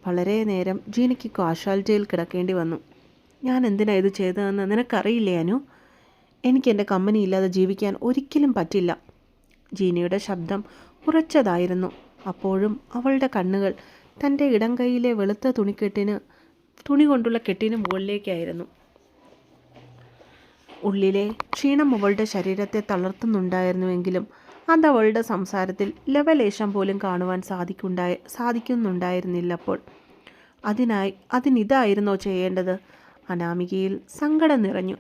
A: വളരെ നേരം ജീനയ്ക്ക് കാഷ്വാലിറ്റിയിൽ കിടക്കേണ്ടി വന്നു. ഞാൻ എന്തിനാ ഇത് ചെയ്തതെന്ന് നിനക്കറിയില്ലേ അനു? എനിക്ക് എന്റെ കമ്പനി ഇല്ലാതെ ജീവിക്കാൻ ഒരിക്കലും പറ്റില്ല. ജീനിയുടെ ശബ്ദം ഉറച്ചതായിരുന്നു. അപ്പോഴും അവളുടെ കണ്ണുകൾ തന്റെ ഇടം കൈയിലെ വെളുത്ത തുണിക്കെട്ടിന് തുണി കൊണ്ടുള്ള കെട്ടിന് മുകളിലേക്കായിരുന്നു. ഉള്ളിലെ ക്ഷീണം അവളുടെ ശരീരത്തെ തളർത്തുന്നുണ്ടായിരുന്നുവെങ്കിലും അതവളുടെ സംസാരത്തിൽ ലവലേശം പോലും കാണുവാൻ സാധിക്കുണ്ടായി സാധിക്കുന്നുണ്ടായിരുന്നില്ലപ്പോൾ. അതിനായി അതിനിതായിരുന്നോ ചെയ്യേണ്ടത്? അനാമികയിൽ സങ്കടം നിറഞ്ഞു.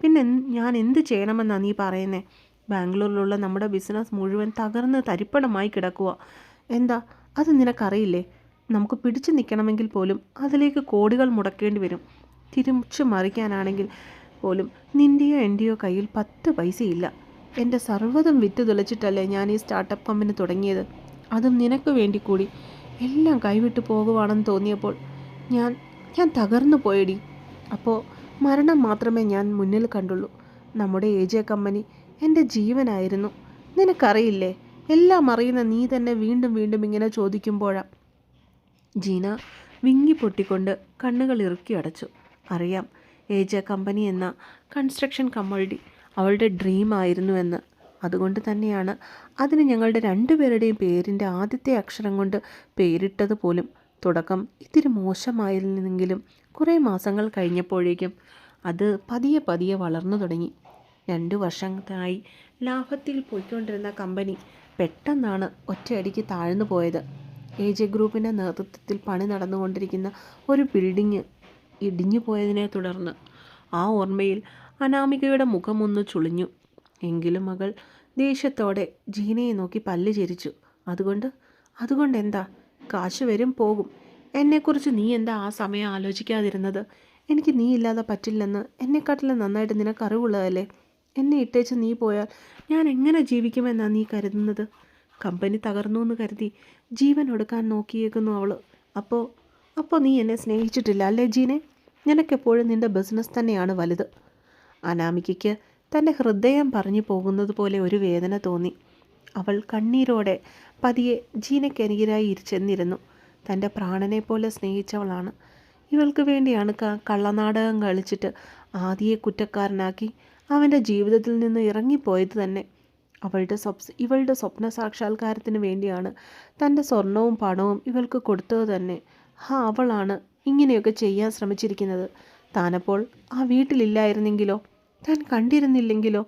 A: പിന്നെ ഞാൻ എന്ത് ചെയ്യണമെന്നാ നീ പറയുന്നേ? ബാംഗ്ലൂരിലുള്ള നമ്മുടെ ബിസിനസ് മുഴുവൻ തകർന്ന് തരിപ്പണമായി കിടക്കുക എന്താ? അത് നിനക്കറിയില്ലേ? നമുക്ക് പിടിച്ചു നിൽക്കണമെങ്കിൽ പോലും അതിലേക്ക് കോടികൾ മുടക്കേണ്ടി വരും. തിരിച്ചു മറിക്കാനാണെങ്കിൽ പോലും നിന്റെയോ എന്റെയോ കയ്യിൽ പത്ത് പൈസയില്ല. എന്റെ സർവതും വിറ്റ് തുലച്ചിട്ടല്ലേ ഞാൻ ഈ സ്റ്റാർട്ടപ്പ് കമ്പനി തുടങ്ങിയത്? അതും നിനക്ക് വേണ്ടി കൂടി. എല്ലാം കൈവിട്ട് പോകുവാണെന്ന് തോന്നിയപ്പോൾ ഞാൻ ഞാൻ തകർന്നു പോയടി. അപ്പോൾ മരണം മാത്രമേ ഞാൻ മുന്നിൽ കണ്ടുള്ളൂ. നമ്മുടെ എ. ജെ. കമ്പനി എന്റെ ജീവനായിരുന്നു. നിനക്കറിയില്ലേ? എല്ലാം അറിയുന്ന നീ തന്നെ വീണ്ടും വീണ്ടും ഇങ്ങനെ ചോദിക്കുമ്പോഴാ. ജീന വിങ്ങി പൊട്ടിക്കൊണ്ട് കണ്ണുകൾ ഇറുക്കി അടച്ചു. അറിയാം ഏജ കമ്പനി എന്ന കൺസ്ട്രക്ഷൻ കമ്പനി അവളുടെ ഡ്രീം ആയിരുന്നു എന്ന്. അതുകൊണ്ട് തന്നെയാണ് അതിന് ഞങ്ങളുടെ രണ്ടുപേരുടെയും പേരിന്റെ ആദ്യത്തെ അക്ഷരം കൊണ്ട് പേരിട്ടത് പോലും. തുടക്കം ഇത്തിരി മോശമായിരുന്നെങ്കിലും കുറേ മാസങ്ങൾ കഴിഞ്ഞപ്പോഴേക്കും അത് പതിയെ പതിയെ വളർന്നു തുടങ്ങി. രണ്ട് വർഷത്തായി ലാഭത്തിൽ പോയിക്കൊണ്ടിരുന്ന കമ്പനി പെട്ടെന്നാണ് ഒറ്റയടിക്ക് താഴ്ന്നു പോയത്. എ ജെ ഗ്രൂപ്പിന്റെ നേതൃത്വത്തിൽ പണി നടന്നുകൊണ്ടിരിക്കുന്ന ഒരു ബിൽഡിങ് ഇടിഞ്ഞു പോയതിനെ തുടർന്ന് ആ ഓർമ്മയിൽ അനാമികയുടെ മുഖമൊന്ന് ചുളിഞ്ഞു. എങ്കിലും മകൾ ദേഷ്യത്തോടെ ജീനയെ നോക്കി പല്ല് ചിരിച്ചു. അതുകൊണ്ട് അതുകൊണ്ട് എന്താ കാശ് വരും പോകും. എന്നെക്കുറിച്ച് നീ എന്താ ആ സമയം ആലോചിക്കാതിരുന്നത്? എനിക്ക് നീ ഇല്ലാതെ പറ്റില്ലെന്ന് എന്നെക്കാട്ടിലും നന്നായിട്ട് നിനക്ക് അറിവുള്ളതല്ലേ എന്നെ ഇട്ടേച്ച് നീ പോയാൽ ഞാൻ എങ്ങനെ ജീവിക്കുമെന്നാണ് നീ കരുതുന്നത്? കമ്പനി തകർന്നു എന്ന് കരുതി ജീവൻ ഒടുക്കാൻ നോക്കിയേക്കുന്നു അവൾ അപ്പോൾ അപ്പോൾ നീ എന്നെ സ്നേഹിച്ചിട്ടില്ല അല്ലേ ജീനെ? നിനക്കെപ്പോഴും നിന്റെ ബിസിനസ് തന്നെയാണ് വലുത്. അനാമികയ്ക്ക് തന്റെ ഹൃദയം പറഞ്ഞു പോകുന്നത് പോലെ ഒരു വേദന തോന്നി. അവൾ കണ്ണീരോടെ പതിയെ ജീനയ്ക്കരികിലായി ചെന്നിരുന്നു തന്റെ പ്രാണനെ പോലെ സ്നേഹിച്ചവളാണ്. ഇവൾക്ക് വേണ്ടിയാണ് കള്ളനാടകം കളിച്ചിട്ട് ആദിയെ കുറ്റക്കാരനാക്കി അവന്റെ ജീവിതത്തിൽ നിന്ന് ഇറങ്ങിപ്പോയത് തന്നെ. അവളുടെ സ്വപ്ന ഇവളുടെ സ്വപ്ന സാക്ഷാത്കാരത്തിന് വേണ്ടിയാണ് തന്റെ സ്വർണവും പണവും ഇവൾക്ക് കൊടുത്തത് തന്നെ. ഹാ അവളാണ് ഇങ്ങനെയൊക്കെ ചെയ്യാൻ ശ്രമിച്ചിരിക്കുന്നത്. താനപ്പോൾ ആ വീട്ടിലില്ലായിരുന്നെങ്കിലോ? താൻ കണ്ടിരുന്നില്ലെങ്കിലോ?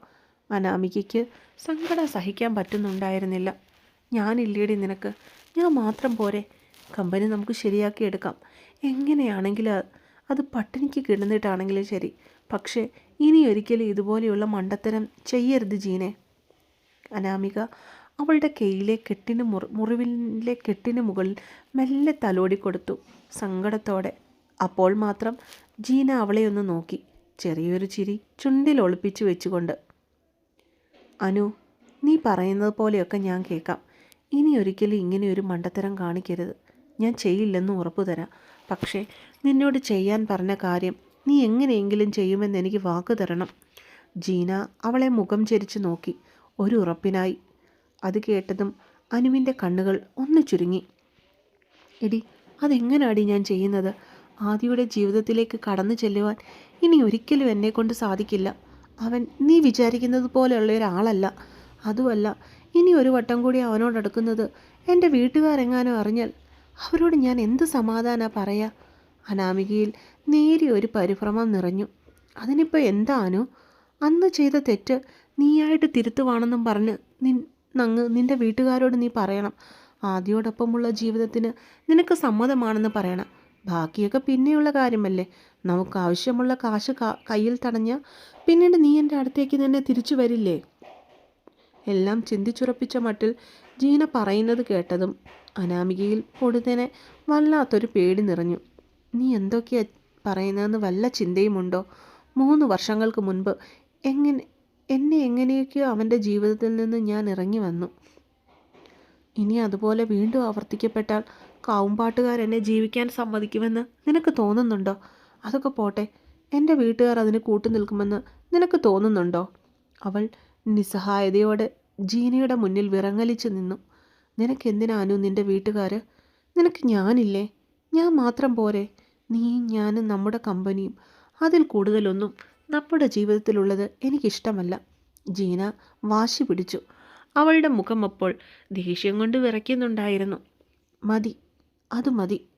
A: അനാമികയ്ക്ക് സങ്കടം സഹിക്കാൻ പറ്റുന്നുണ്ടായിരുന്നില്ല. ഞാനില്ലേടി നിനക്ക്. ഞാൻ മാത്രം പോരെ. കമ്പനി നമുക്ക് ശരിയാക്കി എടുക്കാം. എങ്ങനെയാണെങ്കിലും അത് പട്ടിണിക്ക് കിടന്നിട്ടാണെങ്കിലും ശരി. പക്ഷേ ഇനി ഒരിക്കലും ഇതുപോലെയുള്ള മണ്ടത്തരം ചെയ്യരുത് ജീനെ. അനാമിക അവളുടെ കയ്യിലെ കെട്ടിന് മുറി മുറിവിലെ കെട്ടിന് മുകളിൽ മെല്ലെ തലോടി കൊടുത്തു സങ്കടത്തോടെ. അപ്പോൾ മാത്രം ജീന അവളെ ഒന്ന് നോക്കി. ചെറിയൊരു ചിരി ചുണ്ടിൽ ഒളിപ്പിച്ചു വെച്ചുകൊണ്ട് അനു നീ പറയുന്നത് പോലെയൊക്കെ ഞാൻ കേൾക്കാം. ഇനി ഒരിക്കലും ഇങ്ങനെയൊരു മണ്ടത്തരം കാണിക്കരുത്. ഞാൻ ചെയ്യില്ലെന്ന് ഉറപ്പു തരാം. പക്ഷേ നിന്നോട് ചെയ്യാൻ പറഞ്ഞ കാര്യം നീ എങ്ങനെയെങ്കിലും ചെയ്യുമെന്ന് എനിക്ക് വാക്ക് തരണം. ജീന അവളെ മുഖം ചരിച്ചു നോക്കി. ഒരു ഉറപ്പിനായി. അത് കേട്ടതും അനുവിന്റെ കണ്ണുകൾ ഒന്ന് ചുരുങ്ങി. എടി അതെങ്ങനാടി ഞാൻ ചെയ്യുന്നത്? ആദിയുടെ ജീവിതത്തിലേക്ക് കടന്നു ചെല്ലുവാൻ ഇനി ഒരിക്കലും എന്നെ കൊണ്ട് സാധിക്കില്ല. അവൻ നീ വിചാരിക്കുന്നത് പോലെയുള്ള ഒരാളല്ല. അതുമല്ല ഇനി ഒരു വട്ടം കൂടി അവനോടടുക്കുന്നത് എന്റെ വീട്ടുകാരെങ്ങാനും അറിഞ്ഞാൽ അവരോട് ഞാൻ എന്ത് സമാധാന പറയാ? അനാമികയിൽ നേരിയ ഒരു പരിഭ്രമം നിറഞ്ഞു. അതിനിപ്പോൾ എന്താണോ അന്ന് ചെയ്ത തെറ്റ് നീയായിട്ട് തിരുത്തുവാണെന്നും പറഞ്ഞ് നിൻ നങ്ങ് നിന്റെ വീട്ടുകാരോട് നീ പറയണം. ആദ്യോടൊപ്പമുള്ള ജീവിതത്തിന് നിനക്ക് സമ്മതമാണെന്ന് പറയണം. ബാക്കിയൊക്കെ പിന്നെയുള്ള കാര്യമല്ലേ? നമുക്ക് ആവശ്യമുള്ള കാശ് കയ്യിൽ തടഞ്ഞ പിന്നീട് നീ എന്റെ അടുത്തേക്ക് തന്നെ തിരിച്ചു വരില്ലേ? എല്ലാം ചിന്തിച്ചുറപ്പിച്ച മട്ടിൽ ജീന പറയുന്നത് കേട്ടതും അനാമികയിൽ പൊടുതനെ വല്ലാത്തൊരു പേടി നിറഞ്ഞു. നീ എന്തൊക്കെയാ പറയുന്നതെന്ന് വല്ല ചിന്തയുമുണ്ടോ? മൂന്ന് വർഷങ്ങൾക്ക് മുൻപ് എങ്ങനെ എന്നെ എങ്ങനെയൊക്കെയോ അവന്റെ ജീവിതത്തിൽ നിന്ന് ഞാൻ ഇറങ്ങി വന്നു. ഇനി അതുപോലെ വീണ്ടും ആവർത്തിക്കപ്പെട്ടാൽ കാവുമ്പാട്ടുകാർ എന്നെ ജീവിക്കാൻ സമ്മതിക്കുമെന്ന് നിനക്ക് തോന്നുന്നുണ്ടോ? അതൊക്കെ പോട്ടെ എന്റെ വീട്ടുകാർ അതിന് കൂട്ടു നിൽക്കുമെന്ന് നിനക്ക് തോന്നുന്നുണ്ടോ? അവൾ നിസ്സഹായതയോടെ ജീനയുടെ മുന്നിൽ വിറങ്ങലിച്ചു നിന്നു. നിനക്കെന്തിനാനു നിന്റെ വീട്ടുകാർ നിനക്ക് ഞാനില്ലേ? ഞാൻ മാത്രം പോരെ. നീ ഞാനും നമ്മുടെ കമ്പനിയും. അതിൽ കൂടുതലൊന്നും നമ്മുടെ ജീവിതത്തിലുള്ളത് എനിക്കിഷ്ടമല്ല. ജീന വാശി പിടിച്ചു. അവളുടെ മുഖം അപ്പോൾ ദേഷ്യം കൊണ്ട് വിറയ്ക്കുന്നുണ്ടായിരുന്നു. മതി അത് മതി.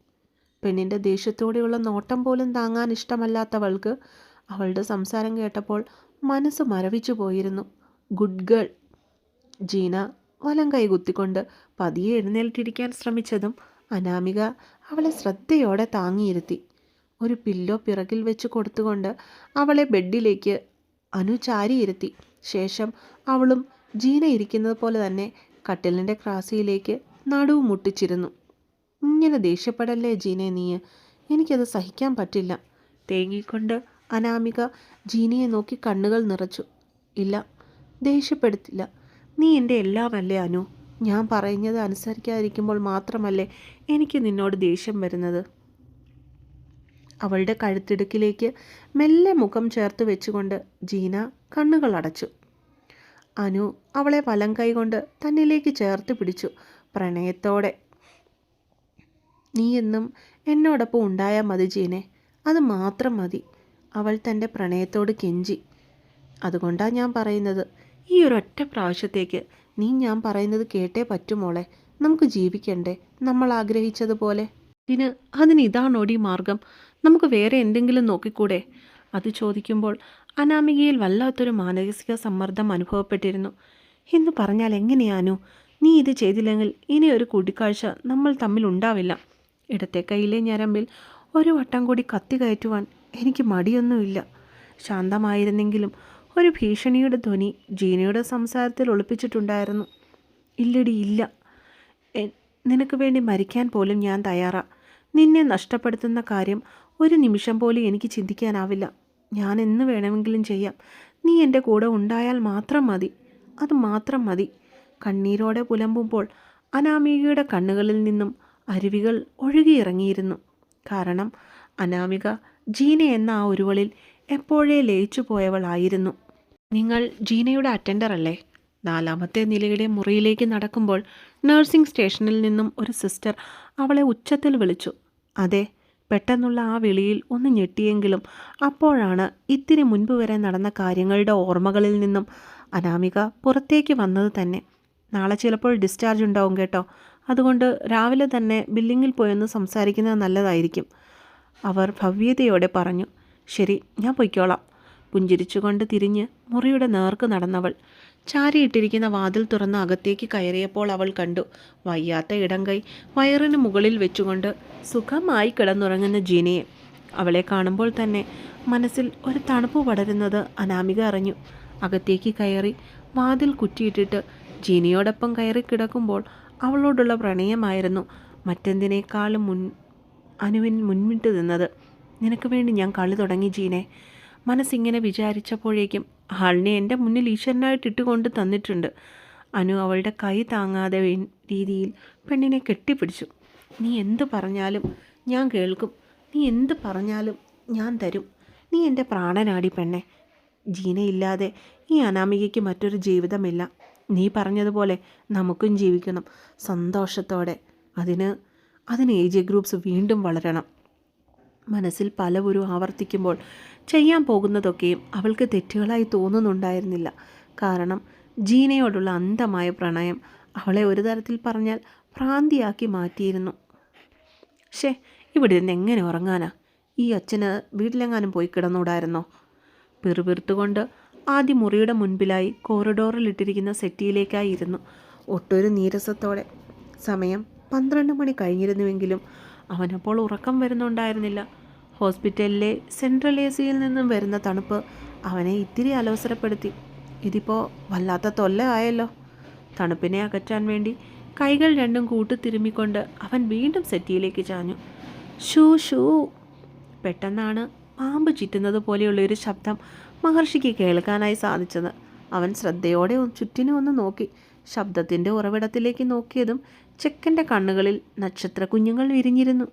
A: പെണ്ണിന്റെ ദേഷ്യത്തോടെയുള്ള നോട്ടം പോലും താങ്ങാൻ ഇഷ്ടമല്ലാത്തവൾക്ക് അവളുടെ സംസാരം കേട്ടപ്പോൾ മനസ്സ് മരവിച്ചു പോയിരുന്നു. Good girl. ജീന വലം കൈകുത്തിക്കൊണ്ട് പതിയെ എഴുന്നേൽറ്റിരിക്കാൻ ശ്രമിച്ചതും അനാമിക അവളെ ശ്രദ്ധയോടെ താങ്ങിയിരുത്തി. ഒരു പില്ലോ പിറകിൽ വെച്ച് കൊടുത്തുകൊണ്ട് അവളെ ബെഡിലേക്ക് അനു ചാരിയിരുത്തി. ശേഷം അവളും ജീന ഇരിക്കുന്നത് പോലെ തന്നെ കട്ടിലിന്റെ ക്രാസിയിലേക്ക് നടുവ് മുട്ടിച്ചിരുന്നു. ഇങ്ങനെ ദേഷ്യപ്പെടല്ലേ ജീനെ നീ? എനിക്കത് സഹിക്കാൻ പറ്റില്ല. തേങ്ങിക്കൊണ്ട് അനാമിക ജീനയെ നോക്കി കണ്ണുകൾ നിറച്ചു. ഇല്ല ദേഷ്യപ്പെടുത്തില്ല. നീ എന്റെ എല്ലാമല്ലേ അനു? ഞാൻ പറയുന്നത് അനുസരിക്കാതിരിക്കുമ്പോൾ മാത്രമല്ലേ എനിക്ക് നിന്നോട് ദേഷ്യം വരുന്നത്? അവളുടെ കഴുത്തിടുക്കിലേക്ക് മെല്ലെ മുഖം ചേർത്ത് വെച്ചുകൊണ്ട് ജീന കണ്ണുകൾ അടച്ചു. അനു അവളെ വലം കൈകൊണ്ട് തന്നിലേക്ക് ചേർത്ത് പിടിച്ചു. പ്രണയത്തോടെ നീ എന്നും എന്നോടൊപ്പം ഉണ്ടായാൽ മതി ജീനെ. അത് മാത്രം മതി. അവൾ തന്റെ പ്രണയത്തോട് കെഞ്ചി. അതുകൊണ്ടാണ് ഞാൻ പറയുന്നത്. ഈ ഒരൊറ്റ പ്രാവശ്യത്തേക്ക് നീ ഞാൻ പറയുന്നത് കേട്ടേ പറ്റുമോളെ നമുക്ക് ജീവിക്കണ്ടേ? നമ്മൾ ആഗ്രഹിച്ചതുപോലെ. ഇതിന് അതിന് ഇതാണോടി മാർഗം? നമുക്ക് വേറെ എന്തെങ്കിലും നോക്കിക്കൂടെ? അത് ചോദിക്കുമ്പോൾ അനാമികയിൽ വല്ലാത്തൊരു മാനസിക സമ്മർദ്ദം അനുഭവപ്പെട്ടിരുന്നു. എന്ന് പറഞ്ഞാൽ എങ്ങനെയാനു നീ ഇത് ചെയ്തില്ലെങ്കിൽ ഇനി ഒരു കൂടിക്കാഴ്ച നമ്മൾ തമ്മിൽ ഉണ്ടാവില്ല. ഇടത്തെ കൈയിലെ ഞരമ്പിൽ ഒരു വട്ടം കൂടി കത്തി കയറ്റുവാൻ എനിക്ക് മടിയൊന്നുമില്ല. ശാന്തമായിരുന്നെങ്കിലും ഒരു ഭീഷണിയുടെ ധ്വനി ജീനയുടെ സംസാരത്തിൽ ഒളിപ്പിച്ചിട്ടുണ്ടായിരുന്നു. ഇല്ലടി ഇല്ല. നിനക്ക് വേണ്ടി മരിക്കാൻ പോലും ഞാൻ തയ്യാറാ. നിന്നെ നഷ്ടപ്പെടുത്തുന്ന കാര്യം ഒരു നിമിഷം പോലും എനിക്ക് ചിന്തിക്കാനാവില്ല. ഞാൻ എന്ന് വേണമെങ്കിലും ചെയ്യാം. നീ എന്റെ കൂടെ ഉണ്ടായാൽ മാത്രം മതി. അത് മാത്രം മതി. കണ്ണീരോടെ പുലമ്പുമ്പോൾ അനാമികയുടെ കണ്ണുകളിൽ നിന്നും അരുവികൾ ഒഴുകിയിറങ്ങിയിരുന്നു. കാരണം അനാമിക ജീന എന്ന ആ ഒരുവളിൽ എപ്പോഴേ ലയിച്ചു പോയവളായിരുന്നു നിങ്ങൾ ജീനയുടെ അറ്റൻഡർ അല്ലേ? നാലാമത്തെ നിലയുടെ മുറിയിലേക്ക് നടക്കുമ്പോൾ നഴ്സിംഗ് സ്റ്റേഷനിൽ നിന്നും ഒരു സിസ്റ്റർ അവളെ ഉച്ചത്തിൽ വിളിച്ചു. അതെ പെട്ടെന്നുള്ള ആ വിളിയിൽ ഒന്ന് ഞെട്ടിയെങ്കിലും അപ്പോഴാണ് ഇത്തിരി മുൻപ് വരെ നടന്ന കാര്യങ്ങളുടെ ഓർമ്മകളിൽ നിന്നും അനാമിക പുറത്തേക്ക് വന്നത് തന്നെ. നാളെ ചിലപ്പോൾ ഡിസ്ചാർജ് ഉണ്ടാവും കേട്ടോ. അതുകൊണ്ട് രാവിലെ തന്നെ ബില്ലിങ്ങിൽ പോയൊന്ന് സംസാരിക്കുന്നത് നല്ലതായിരിക്കും. അവർ ഭവ്യതയോടെ പറഞ്ഞു ശരി ഞാൻ പൊയ്ക്കോളാം. പുഞ്ചിരിച്ചുകൊണ്ട് തിരിഞ്ഞ് മുറിയുടെ നേർക്ക് നടന്നവൾ. ചാരിയിട്ടിരിക്കുന്ന വാതിൽ തുറന്ന് അകത്തേക്ക് കയറിയപ്പോൾ അവൾ കണ്ടു. വയ്യാത്ത ഇടം കൈ വയറിന് മുകളിൽ വെച്ചുകൊണ്ട് സുഖമായി കിടന്നുറങ്ങുന്ന ജീനയെ. അവളെ കാണുമ്പോൾ തന്നെ മനസ്സിൽ ഒരു തണുപ്പ് പടരുന്നത് അനാമിക അറിഞ്ഞു. അകത്തേക്ക് കയറി വാതിൽ കുറ്റിയിട്ടിട്ട് ജീനിയോടൊപ്പം കയറി കിടക്കുമ്പോൾ അവളോടുള്ള പ്രണയമായിരുന്നു മറ്റെന്തിനേക്കാളും മുൻ അനുവിൻ മുൻവിട്ട് നിന്നത്. നിനക്ക് വേണ്ടി ഞാൻ കളി തുടങ്ങി ജീനെ. മനസ്സിങ്ങനെ വിചാരിച്ചപ്പോഴേക്കും ആളിനെ എന്റെ മുന്നിൽ ഈശ്വരനായിട്ട് ഇട്ടുകൊണ്ട് തന്നിട്ടുണ്ട്. അനു അവളുടെ കൈ താങ്ങാതെ രീതിയിൽ പെണ്ണിനെ കെട്ടിപ്പിടിച്ചു. നീ എന്ത് പറഞ്ഞാലും ഞാൻ കേൾക്കും. നീ എന്ത് പറഞ്ഞാലും ഞാൻ തരും. നീ എന്റെ പ്രാണനാടി പെണ്ണെ. ജീനയില്ലാതെ ഈ അനാമികയ്ക്ക് മറ്റൊരു ജീവിതമില്ല. നീ പറഞ്ഞതുപോലെ നമുക്കും ജീവിക്കണം. സന്തോഷത്തോടെ അതിന് അതിന് ഏജ് ഗ്രൂപ്പ്സ് വീണ്ടും വളരണം. മനസ്സിൽ പലവരും ആവർത്തിക്കുമ്പോൾ ചെയ്യാൻ പോകുന്നതൊക്കെയും അവൾക്ക് തെറ്റുകളായി തോന്നുന്നുണ്ടായിരുന്നില്ല. കാരണം ജീനയോടുള്ള അന്ധമായ പ്രണയം അവളെ ഒരു തരത്തിൽ പറഞ്ഞാൽ ഭ്രാന്തിയാക്കി മാറ്റിയിരുന്നു. ഷേ ഇവിടെ നിന്ന് എങ്ങനെ ഉറങ്ങാനാ? ഈ അച്ഛന് വീട്ടിലെങ്ങാനും പോയി കിടന്നൂടായിരുന്നോ? പിറുപിറുത്തുകൊണ്ട് ആദ്യ മുറിയുടെ മുൻപിലായി കോറിഡോറിൽ ഇട്ടിരിക്കുന്ന സെറ്റിയിലേക്കായി ഇരുന്നു ഒട്ടൊരു നീരസത്തോടെ. സമയം പന്ത്രണ്ട് മണി കഴിഞ്ഞിരുന്നുവെങ്കിലും അവനപ്പോൾ ഉറക്കം വരുന്നുണ്ടായിരുന്നില്ല. ഹോസ്പിറ്റലിലെ സെൻട്രൽ എ സിയിൽ നിന്നും വരുന്ന തണുപ്പ് അവനെ ഇത്തിരി അലോസരപ്പെടുത്തി. ഇതിപ്പോൾ വല്ലാത്ത തൊല്ല ആയല്ലോ. തണുപ്പിനെ അകറ്റാൻ വേണ്ടി കൈകൾ രണ്ടും കൂട്ടുതിരുമ്മിക്കൊണ്ട് അവൻ വീണ്ടും സെറ്റിയിലേക്ക് ചാഞ്ഞു. ഷൂ ഷൂ പെട്ടെന്നാണ് പാമ്പ് ചുറ്റുന്നത് പോലെയുള്ളൊരു ശബ്ദം മഹർഷിക്ക് കേൾക്കാനായി സാധിച്ചത്. അവൻ ശ്രദ്ധയോടെ ചുറ്റിനും ഒന്ന് നോക്കി. ശബ്ദത്തിന്റെ ഉറവിടത്തിലേക്ക് നോക്കിയതും ചെക്കന്റെ കണ്ണുകളിൽ നക്ഷത്ര കുഞ്ഞുങ്ങൾ വിരിഞ്ഞിരുന്നു.